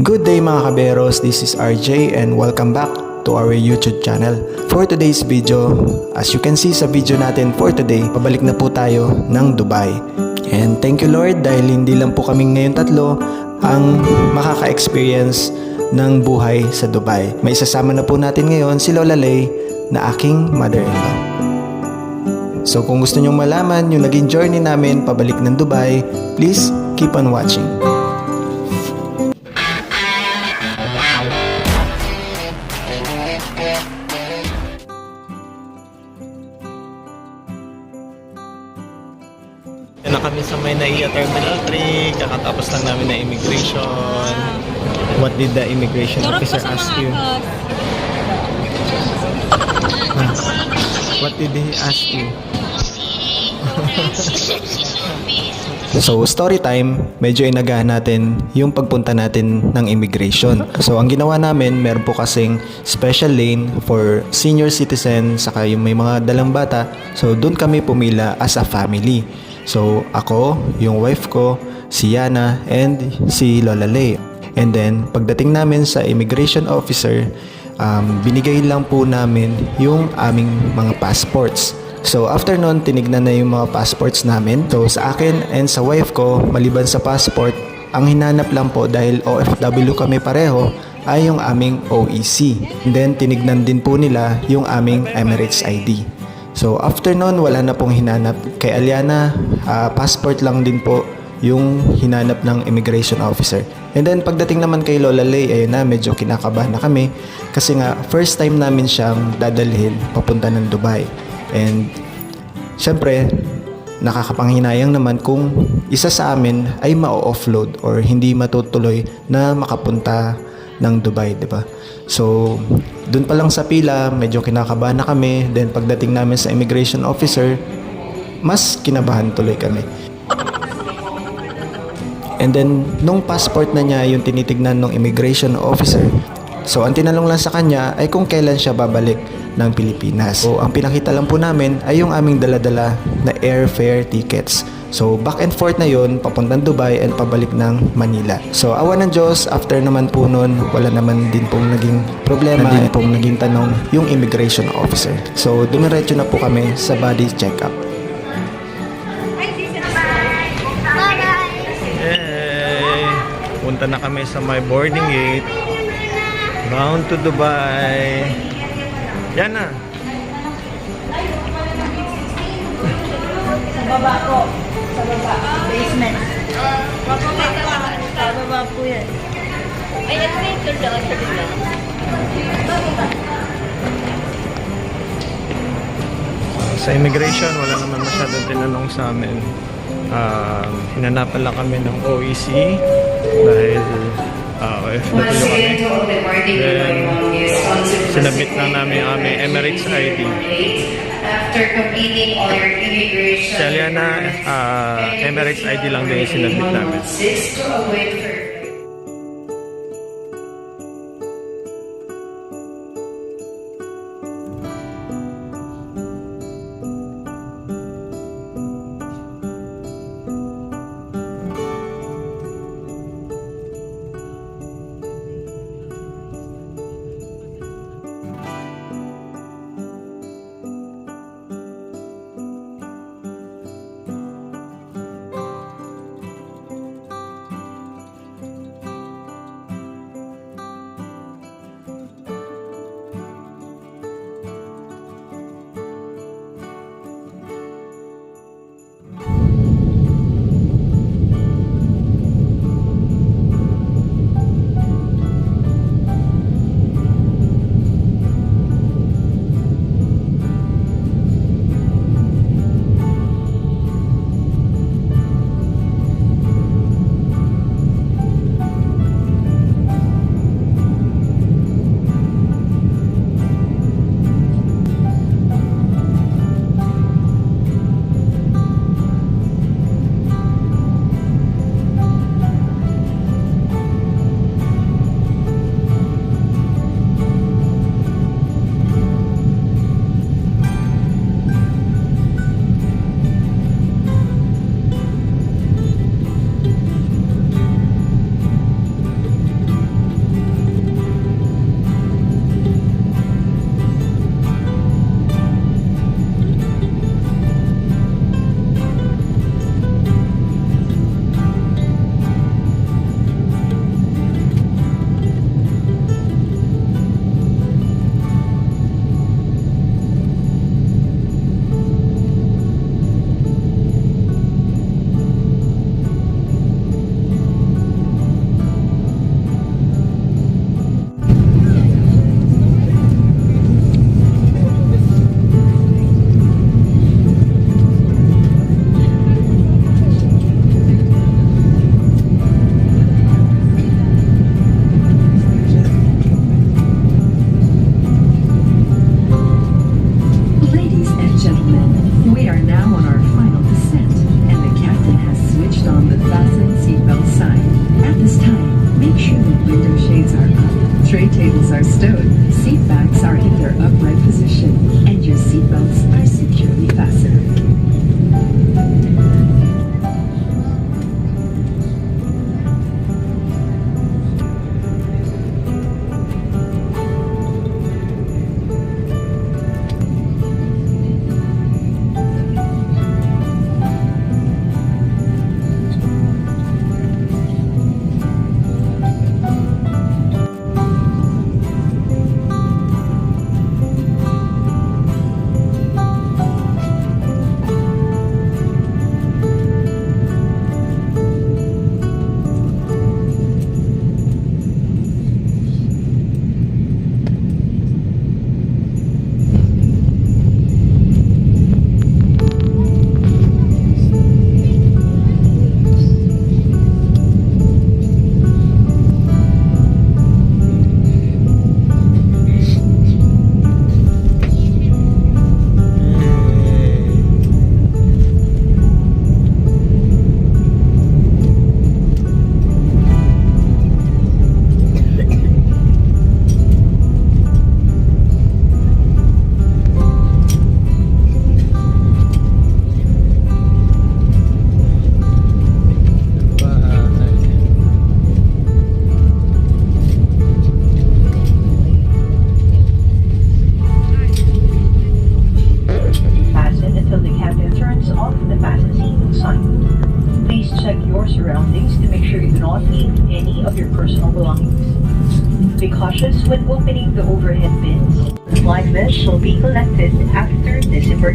Good day mga kaberos, this is RJ and welcome back to our YouTube channel. For today's video, as you can see sa video natin for today, pabalik na po tayo ng Dubai. And thank you Lord dahil hindi lang po kami ngayon tatlo ang makaka-experience ng buhay sa Dubai. May isasama na po natin ngayon si Lola Lay na aking mother-in-law. So kung gusto nyong malaman yung naging journey namin pabalik ng Dubai, please keep on watching. Namin na immigration. What did the immigration Turok officer ask you? bag. What did he ask you? So, story time, medyo inagahan natin yung pagpunta natin ng immigration. So, ang ginawa namin, meron po kasing special lane for senior citizen, saka yung may mga dalang bata. So, doon kami pumila as a family. So, ako, yung wife ko, si Yana, and si Lola Lay. And then, pagdating namin sa immigration officer, um, binigay lang po namin yung aming mga passports. So after nun, tinignan na yung mga passports namin. So sa akin and sa wife ko, maliban sa passport, ang hinanap lang po dahil OFW kami pareho ay yung aming OEC. And then tinignan din po nila yung aming Emirates ID. So after nun, wala na pong hinanap. Kay Aliana, ah, passport lang din po yung hinanap ng immigration officer. And then pagdating naman kay Lola Lay, ayun na, medyo kinakabahan na kami kasi nga first time namin siyang dadalhin papunta ng Dubai. And syempre, nakakapanghinayang naman kung isa sa amin ay ma-offload or hindi matutuloy na makapunta ng Dubai, di ba? So, dun pa lang sa pila, medyo kinakabahan na kami. Then pagdating namin sa immigration officer, mas kinabahan tuloy kami. And then, nung passport na niya yung tinitignan ng immigration officer, so ang tinanong lang sa kanya ay kung kailan siya babalik ng Pilipinas. So, ang pinakita lang po namin ay yung aming daladala na airfare tickets. So, back and forth na yon papuntang Dubai and pabalik ng Manila. So, awa ng Diyos, after naman po nun, wala naman din pong naging problema, din pong naging tanong yung immigration officer. So, dumiretso na po kami sa body checkup. Punta na kami sa my boarding gate. Bound to Dubai. Yan na. Sa baba po. Sa baba. Basement. Sa baba po yan. Ay, elevator daw. Elevator daw. Sa immigration, wala naman masyadong tinanong sa amin. Um, hinanapan lang kami ng OEC dahil uh, OFW kami. Then, Sinabit na namin ang aming Emirates ID. After completing all your immigration. Si Aliana, uh, Emirates ID lang din yung sinabit namin. Window shades are up, tray tables are stowed, seat backs are in their upright position, and your seatbelts are securely fastened.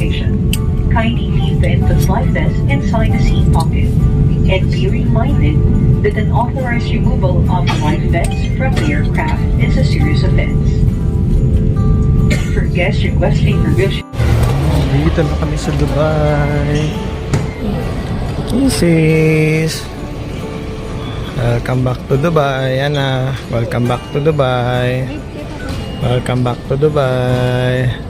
Disembarkation. Kindly leave the infant's life vest inside the seat pocket. And be reminded that an authorized removal of life vests from the aircraft is a serious offense. For guests requesting reveal Dito na kami sa Dubai. Sis. Welcome back to Dubai. Ana, welcome back to Dubai. Welcome back to Dubai.